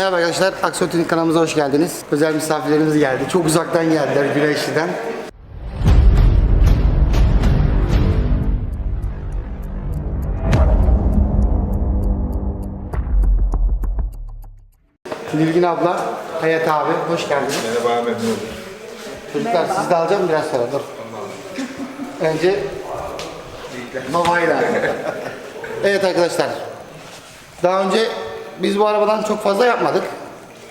Merhaba arkadaşlar, Aksiyotürk kanalımıza hoş geldiniz. Özel misafirlerimiz geldi. Çok uzaktan geldiler, Güneşli'den. Nilgün abla, Hayat abi, hoş geldiniz. Merhaba memnun oldum. Çocuklar siz de alacağım biraz sonra, dur. Önce babayla. evet arkadaşlar, daha önce biz bu arabadan çok fazla yapmadık.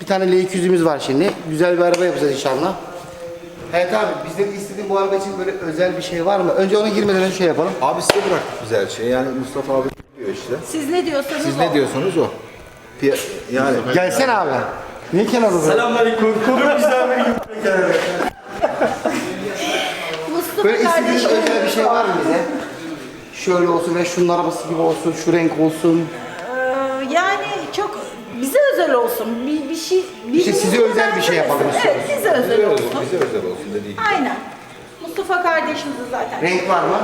Bir tane L200'ümüz var şimdi. Güzel bir araba yapacağız inşallah. Evet abi bizden istediğin bu araba için böyle özel bir şey var mı? Önce ona girmeden önce şey yapalım. Abi size bıraktık güzel şey. Yani Mustafa abi diyor işte. Siz ne diyorsanız Siz o. ne diyorsanız o. Piya- yani Gelsene abi. Niye kenara dur? Selamünaleyküm. Konu bizden gibi. Mustafa Böyle istediğin kardeşim. özel bir şey var mı bize? Şöyle olsun ve şunun arabası gibi olsun, şu renk olsun. Özel olsun. Bir, bir şey bir İşte size özel bir şey yapalım Evet, bize özel bize olsun. özel, bize özel olsun dediği gibi. Aynen. Mustafa kardeşimizi zaten Renk var mı?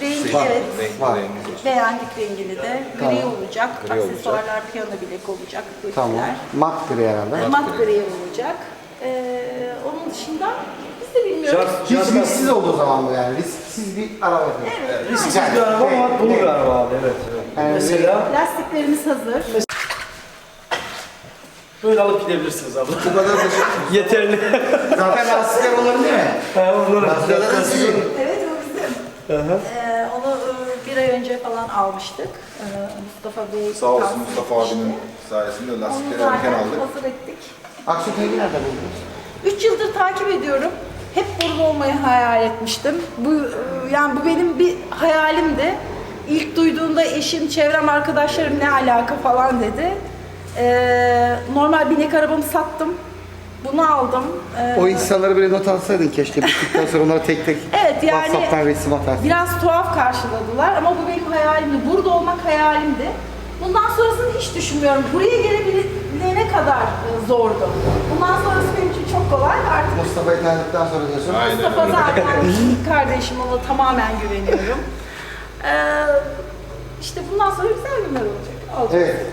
seviyoruz. Renk Var. evet. Renk, Var. Beğendik rengini de. Gri Tamam. olacak. Gri olacak. Aksesuarlar piyano bilek olacak. Tamam. Götürler. Mat gri herhalde. Mat gri olacak. Ee, onun dışında biz de bilmiyoruz. Hiç risksiz oldu o zaman bu yani. Risksiz bir araba yapıyoruz. Evet, Risksiz bir araba ama Evet, dolu evet. bir araba abi evet. Yani Mesela Lastiklerimiz hazır. Böyle alıp gidebilirsiniz abla. Bu kadar da şey. Yeterli. Zaten lastikler onların değil mi? Ha, onları Lastikler de sizin. Evet o bizim. Ee, onu e, bir ay önce falan almıştık. Ee, Mustafa Bey. Sağ olsun Mustafa abinin sayesinde Onu lastikleri zaten erken aldık. hazır ettik. Aksiyotürk'ü nerede buldunuz? 3 yıldır takip ediyorum. Hep burada olmayı hayal etmiştim. Bu e, yani bu benim bir hayalimdi. İlk duyduğunda eşim, çevrem, arkadaşlarım ne alaka falan dedi. Ee, normal binek arabamı sattım. Bunu aldım. Ee, O insanları böyle not alsaydın keşke. Bittikten sonra onlara tek tek Evet, yani- WhatsApp'tan resim atarsın. Biraz tuhaf karşıladılar ama bu benim hayalimdi. Burada olmak hayalimdi. Bundan sonrasını hiç düşünmüyorum. Buraya gelebilene kadar e, zordu. Bundan sonrası benim için çok kolay. Artık Mustafa'yı tanıdıktan sonra diyorsun. Aynen Mustafa zaten kardeşim ona tamamen güveniyorum. Ee, işte bundan sonra güzel günler olacak. Olacak. Evet.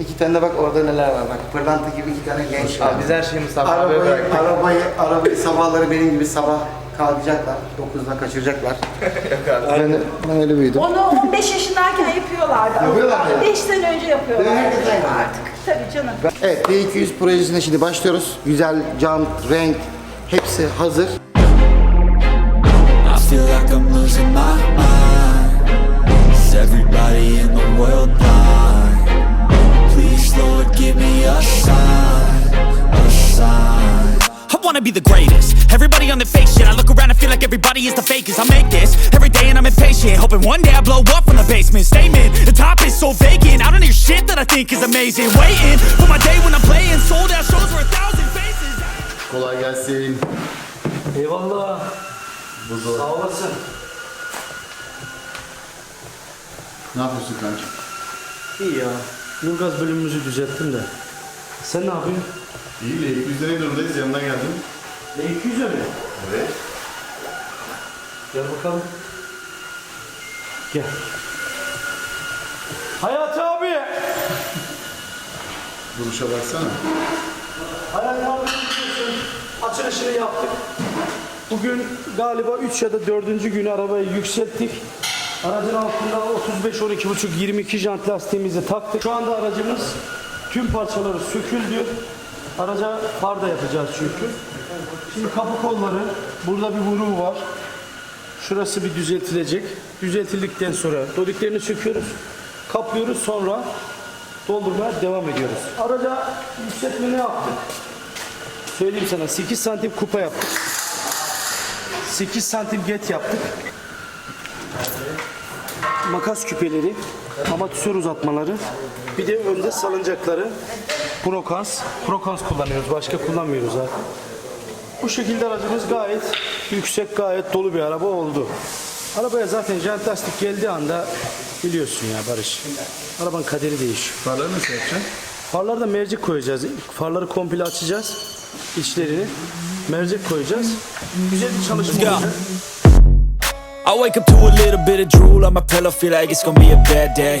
İki tane de bak orada neler var bak. Pırlanta gibi iki tane genç var. Biz her şeyi Mustafa abiye Arabayı, bıraktık. arabayı, arabayı sabahları benim gibi sabah kalkacaklar. 9'da kaçıracaklar. ben, ben öyle büyüdüm. Onu 15 yaşındayken yapıyorlardı. Yapıyorlar mı? 5 sene önce yapıyorlar. Değil mi? Herkes aynı. Artık tabii canım. Evet, D200 projesine şimdi başlıyoruz. Güzel jant, renk, hepsi hazır. I feel like I'm losing my mind. Wanna be the greatest. Everybody on the fake shit. I look around and feel like everybody is the fakest. I make this every day and I'm impatient. Hoping one day I blow up from the basement. Statement, the top is so vacant. I don't hear shit that I think is amazing. Waiting for my day when I'm playing sold out shows for a thousand faces. Kolay gelsin. Eyvallah. Sağ olasın. Ne yapıyorsun kanka? İyi ya. Yılgaz bölümümüzü düzelttim de. Sen ne yapıyorsun? İyi, L200'de ne durumdayız? Yanından geldim. Ne 200 mi? Evet. Gel bakalım. Gel. Hayat abi. Duruşa baksana. Hayat abi açılışını yaptık. Bugün galiba 3 ya da 4. gün arabayı yükselttik. Aracın altında 35 12 buçuk 22 jant lastiğimizi taktık. Şu anda aracımız tüm parçaları söküldü. Araca far da yapacağız çünkü. Şimdi kapı kolları burada bir vuruğu var. Şurası bir düzeltilecek. Düzeltildikten sonra dodiklerini söküyoruz. Kaplıyoruz sonra doldurmaya devam ediyoruz. Araca yükseltme ne yaptık? Söyleyeyim sana 8 santim kupa yaptık. 8 santim get yaptık. Makas küpeleri, amatör uzatmaları, bir de önde salıncakları. Prokans, Prokans kullanıyoruz. Başka kullanmıyoruz zaten. Bu şekilde aracımız gayet yüksek, gayet dolu bir araba oldu. Arabaya zaten jant lastik geldiği anda biliyorsun ya Barış. Arabanın kaderi değişiyor. Farları nasıl yapacaksın? Farlarda mercek koyacağız. Farları komple açacağız. içlerini. Mercek koyacağız. Güzel bir çalışma olacak. I wake up to a little bit of drool on my pillow, feel like it's gonna be a bad day.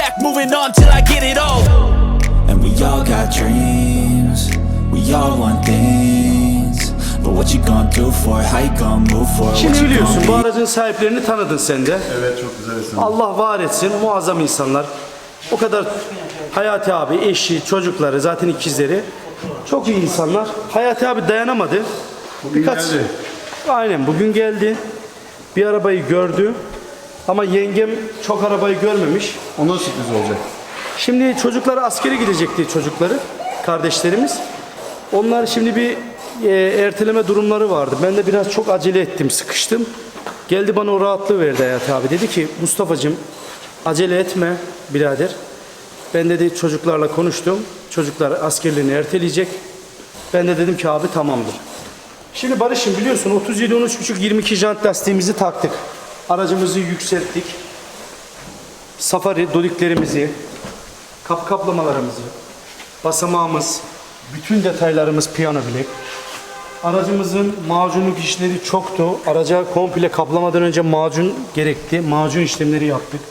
Moving on till I get it all. And we all got dreams, we all want things. But what you gonna do for it? How you gonna move for it? Şimdi biliyorsun bu aracın sahiplerini tanıdın sen de. Evet çok güzel isim. Allah var etsin muazzam insanlar. O kadar Hayati abi, eşi, çocukları, zaten ikizleri çok iyi insanlar. Hayati abi dayanamadı. Bugün geldi. Aynen bugün geldi. Bir arabayı gördü. Ama yengem çok arabayı görmemiş. Ona sürpriz olacak. Şimdi çocukları askere gidecekti çocukları, kardeşlerimiz. Onlar şimdi bir e, erteleme durumları vardı. Ben de biraz çok acele ettim, sıkıştım. Geldi bana o rahatlığı verdi Hayat abi. Dedi ki Mustafa'cığım acele etme birader. Ben dedi çocuklarla konuştum. Çocuklar askerliğini erteleyecek. Ben de dedim ki abi tamamdır. Şimdi Barış'ım biliyorsun 37 13.5 22 jant lastiğimizi taktık. Aracımızı yükselttik. Safari dodiklerimizi, kap kaplamalarımızı, basamağımız, bütün detaylarımız piyano bilek. Aracımızın macunluk işleri çoktu. Araca komple kaplamadan önce macun gerekti. Macun işlemleri yaptık.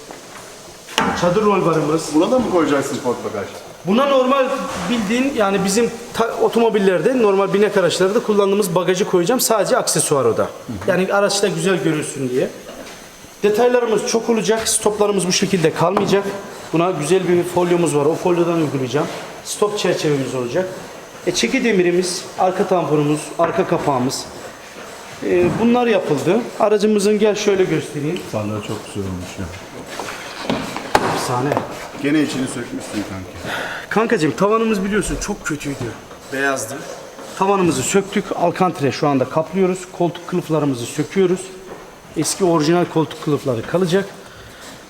Çadır rol barımız. Buna da mı koyacaksın sport bagaj? Buna normal bildiğin yani bizim otomobillerde normal binek araçlarda kullandığımız bagajı koyacağım. Sadece aksesuar o da. Yani araçta güzel görünsün diye. Detaylarımız çok olacak. Stoplarımız bu şekilde kalmayacak. Buna güzel bir folyomuz var. O folyodan uygulayacağım. Stop çerçevemiz olacak. E, çeki demirimiz, arka tamponumuz, arka kapağımız. E, bunlar yapıldı. Aracımızın gel şöyle göstereyim. Sandalye çok güzel olmuş ya. Efsane. Gene içini sökmüşsün kanki. Kankacığım tavanımız biliyorsun çok kötüydü. Beyazdı. Tavanımızı söktük. Alkantre şu anda kaplıyoruz. Koltuk kılıflarımızı söküyoruz. Eski orijinal koltuk kılıfları kalacak.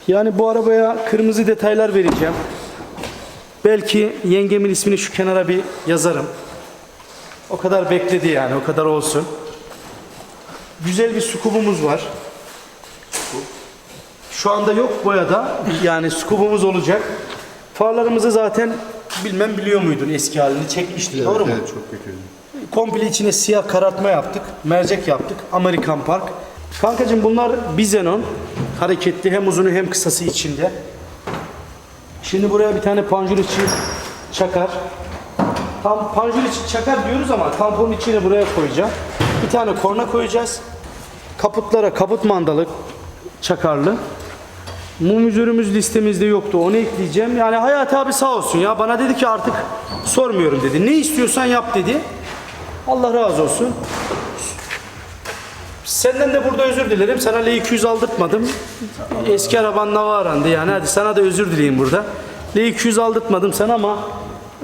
Yani bu arabaya kırmızı detaylar vereceğim. Belki yengemin ismini şu kenara bir yazarım. O kadar bekledi yani o kadar olsun. Güzel bir sukubumuz var. Şu anda yok boyada. Yani skubumuz olacak. Farlarımızı zaten bilmem biliyor muydun eski halini çekmiştin doğru mu? Evet çok kötüydü. Komple içine siyah karartma yaptık. Mercek yaptık. Amerikan Park. Kankacığım bunlar Bizenon. Hareketli hem uzunu hem kısası içinde. Şimdi buraya bir tane panjur içi çakar. Tam panjur içi çakar diyoruz ama tamponun içine buraya koyacağım. Bir tane korna koyacağız. Kaputlara kaput mandalı çakarlı. Mumizörümüz listemizde yoktu. Onu ekleyeceğim. Yani Hayati abi sağ olsun ya. Bana dedi ki artık sormuyorum dedi. Ne istiyorsan yap dedi. Allah razı olsun. Senden de burada özür dilerim. Sana L200 aldırtmadım. Eski araban Navara'ndı yani. Hadi sana da özür dileyim burada. L200 aldırtmadım sana ama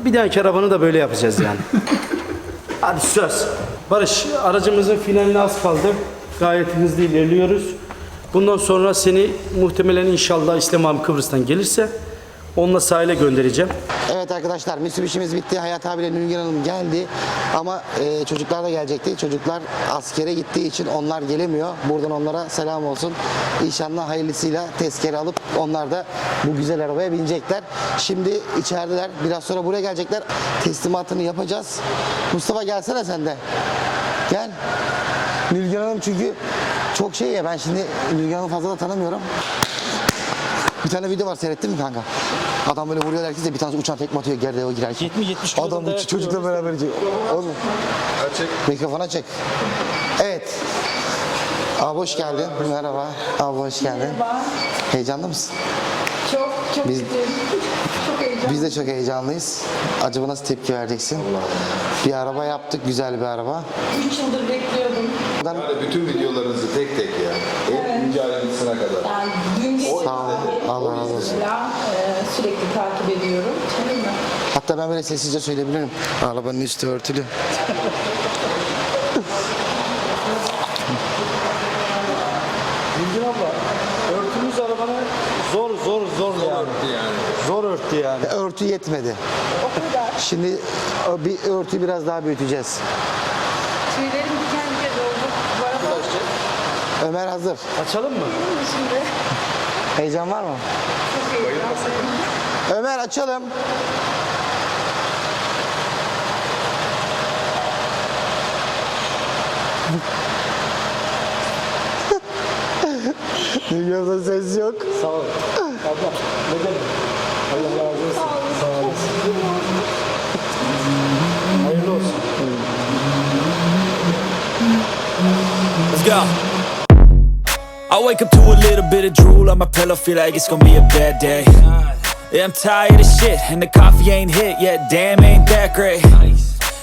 bir dahaki arabanı da böyle yapacağız yani. Hadi söz. Barış aracımızın finaline az kaldı. Gayet hızlı ilerliyoruz. Bundan sonra seni muhtemelen inşallah İslam Kıbrıs'tan gelirse onunla sahile göndereceğim. Evet arkadaşlar Mitsubishi'miz bitti. Hayat abiyle Nilgün Hanım geldi. Ama e, çocuklar da gelecekti. Çocuklar askere gittiği için onlar gelemiyor. Buradan onlara selam olsun. İnşallah hayırlısıyla tezkere alıp onlar da bu güzel arabaya binecekler. Şimdi içerideler. Biraz sonra buraya gelecekler. Teslimatını yapacağız. Mustafa gelsene sen de. Gel. Nilgün Hanım çünkü çok şey ya ben şimdi Nilgün Hanım'ı fazla da tanımıyorum. Bir tane video var seyrettin mi kanka? Adam böyle vuruyor herkese bir tanesi uçan tekme atıyor geride o girerken. 70 kilodan Adam dayak çocukla beraber gidiyor. Oğlum. Mikrofona çek. Evet. Abi hoş geldin. Merhaba. Abi hoş geldin. Heyecanlı mısın? Çok çok Biz-. Çok heyecanlı. Biz de çok heyecanlıyız. Acaba nasıl tepki vereceksin? Bir araba yaptık, güzel bir araba. 3 yıldır bekliyordum. Buradan Yani bütün videolarınızı tek tek ya. En ince ayrıntısına kadar. Yani dün gece Sağ ol. Allah razı olsun. falan, e, sürekli takip ediyorum. Değil mi? Hatta ben böyle sessizce söyleyebilirim. Arabanın üstü örtülü. Bilgin abla örtümüz arabana zor zor zor yani. yani. Zor örtü yani. Örtü yetmedi. O kadar. Şimdi bir örtüyü biraz daha büyüteceğiz. Tüylerim diken diken oldu. Bu arada Ömer hazır. Açalım mı? benim şimdi Heyecan var mı? çok heyecanlıyım. Ömer açalım. Dünyada ses yok. Sağ ol. Abla ne demek? Allah razı olsun. Sağ olasın. Hayırlı olsun. Let's go. I wake up to a little bit of drool on my pillow, feel like it's gonna be a bad day. Yeah, I'm tired of shit, and the coffee ain't hit yet. Damn, ain't that great.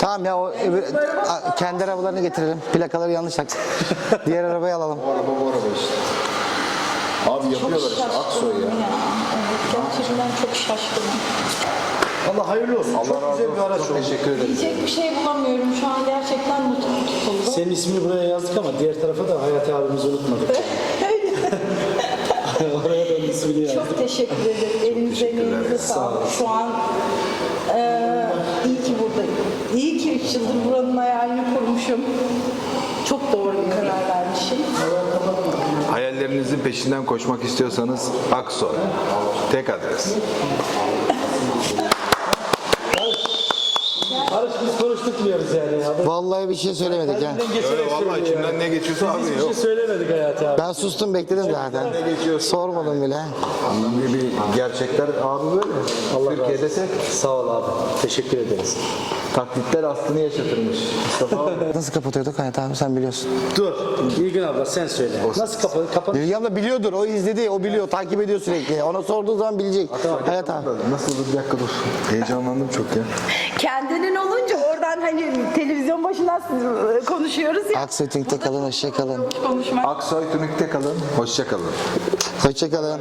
Tamam ya o öbür, a- kendi arabalarını getirelim. Plakaları yanlış tak. Diğer arabayı alalım. Bu araba bu araba işte. Abi yapıyorlar işte Aksoy ya. Gerçekten çok şaşkınım. Allah hayırlı olsun. Allah Çok razı güzel bir araç olsun. Çok oldu. teşekkür ederim. Diyecek bir şey bulamıyorum. Şu an gerçekten mutlu tutuldu. Senin ismini buraya yazdık ama diğer tarafa da Hayati abimizi unutmadık. Oraya da onun ismini yazdık. Çok teşekkür ederim. Elinize emeğinize sağlık. Şu an eee iyi ki buradayım. İyi ki 3 yıldır buranın hayalini kurmuşum. Çok doğru bir karar vermişim. Hayallerinizin peşinden koşmak istiyorsanız Aksoy. Tek adres. Barış biz diyoruz yani. Adam Vallahi bir şey söylemedik ya. geçerek Öyle vallahi söylüyor içimden yani. ne geçiyorsa abi Biz hiçbir yok. şey söylemedik Hayati abi. Ben sustum bekledim zaten. Sormadım bile. Bir, bir gerçekler abi böyle. Allah Türkiye'de razı tek Sağ ol abi. Teşekkür ederiz. taklitler aslını yaşatırmış. Mustafa abi. Nasıl kapatıyorduk Hayat abi sen biliyorsun. Dur. İlgin abla sen söyle. Nasıl kapanır? Kapanır. Bilgi abla biliyordur. O izledi. O biliyor. Takip ediyor sürekli. Ona sorduğu zaman bilecek. Hayat abi. Nasıl bir dakika dur. Heyecanlandım çok ya. Kendinin olunca oradan hani televizyon başına konuşuyoruz ya. Aksoy Tünk'te kalın. Hoşça kalın. Konuşmak. Aksoy Tünük'te kalın. Hoşça kalın. Hoşça kalın.